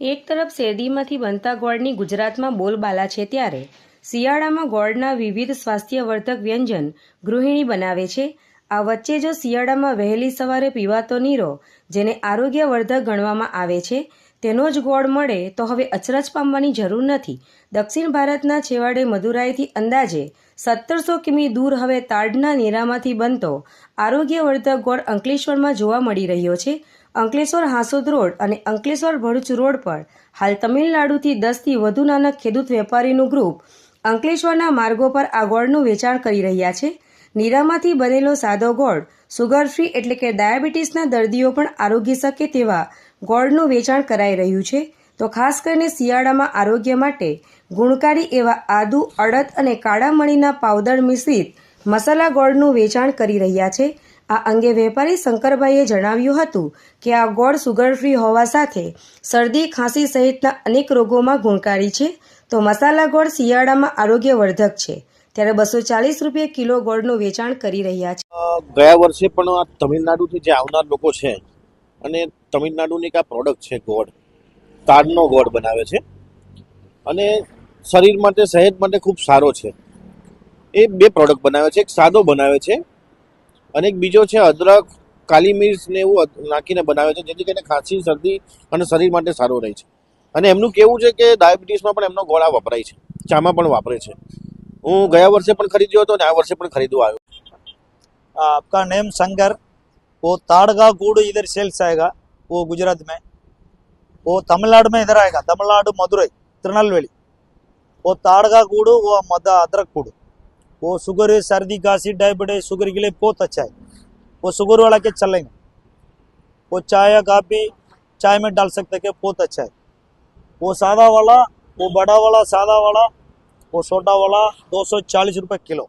એક તરફ શેરડીમાંથી બનતા ગોળની ગુજરાતમાં બોલબાલા છે ત્યારે શિયાળામાં ગોળના વિવિધ સ્વાસ્થ્યવર્ધક વ્યંજન ગૃહિણી બનાવે છે. આ વચ્ચે જો શિયાળામાં વહેલી સવારે પીવાતો નીરો, જેને આરોગ્યવર્ધક ગણવામાં આવે છે, તેનો જ ગોળ મળે તો હવે અચરજ પામવાની જરૂર નથી. દક્ષિણ ભારતના છેવાડે મદુરાઈથી અંદાજે સત્તરસો કિમી દૂર હવે તાડના નીરામાંથી બનતો આરોગ્યવર્ધક ગોળ અંકલેશ્વરમાં જોવા મળી રહ્યો છે. અંકલેશ્વર હાંસોદ રોડ અને અંકલેશ્વર ભરૂચ રોડ પર હાલ તમિલનાડુથી દસથી વધુ નાના ખેડૂત વેપારીનું ગ્રુપ અંકલેશ્વરના માર્ગો પર આ ગોળનું વેચાણ કરી રહ્યા છે. નીરામાંથી બનેલો સાદો ગોળ સુગર ફ્રી એટલે કે ડાયાબિટીસના દર્દીઓ પણ આરોગી શકે તેવા ગોળનું વેચાણ કરાઈ રહ્યું છે. તો ખાસ કરીને શિયાળામાં આરોગ્ય માટે ગુણકારી એવા આદુ, અડદ અને કાળા મણીના પાવડર મિશ્રિત મસાલા ગોળનું વેચાણ કરી રહ્યા છે. આ અંગે વેપારી શંકરભાઈએ જણાવ્યું હતું કે આ ગોળ સુગર ફ્રી હોવા સાથે શરદી, ખાંસી સહિતના અનેક રોગોમાં ગુણકારી છે. તો મસાલા ગોળ શિયાળામાં આરોગ્યવર્ધક છે. ત્યારે બસો ચાલીસ રૂપિયા કિલો ગોળનું વેચાણ કરી રહ્યા છે. ગયા વર્ષે પણ આ તમિલનાડુથી જે આવનાર લોકો છે અને તમિલનાડુની એક આ પ્રોડક્ટ છે ગોળ. તાડનો ગોળ બનાવે છે. અને શરીર માટે, સેહત માટે ખૂબ સારો છે. એ બે પ્રોડક્ટ બનાવે છે. એક સાદો બનાવે છે. અને એક બીજો છે અદરક કાલી મિર્ચ ને એવું અદ- નાખીને બનાવે છે જેથી કરીને ખાંસી શરદી અને શરીર માટે સારો રહે છે અને એમનું કેવું છે કે ડાયાબિટીસમાં પણ એમનો ગોળા વપરાય છે ચામાં પણ વાપરે છે હું ગયા વર્ષે પણ ખરીદ્યો હતો અને આ વર્ષે પણ ખરીદવા આવ્યો आपका नेम शंकर वो ताड़ का गुड़ इधर सेल्स आएगा वो गुजरात में वो तमिलनाडु में इधर आएगा तमिलनाडु मदुरई तिरुनेलवेली वो ताड़ का गुड़ वो मद अदरक गुड़ वो शुगर, सर्दी, खांसी डायबिटीज़ शुगर के लिए बहुत अच्छा है। वो शुगर वाला के चलेंगे वो चाय या काफ़ी चाय में डाल सकते हैं बहुत अच्छा है। वो सादा वाला, वो बड़ा वाला, सादा वाला, वो छोटा वाला, दो सौ चालीस रुपये किलो।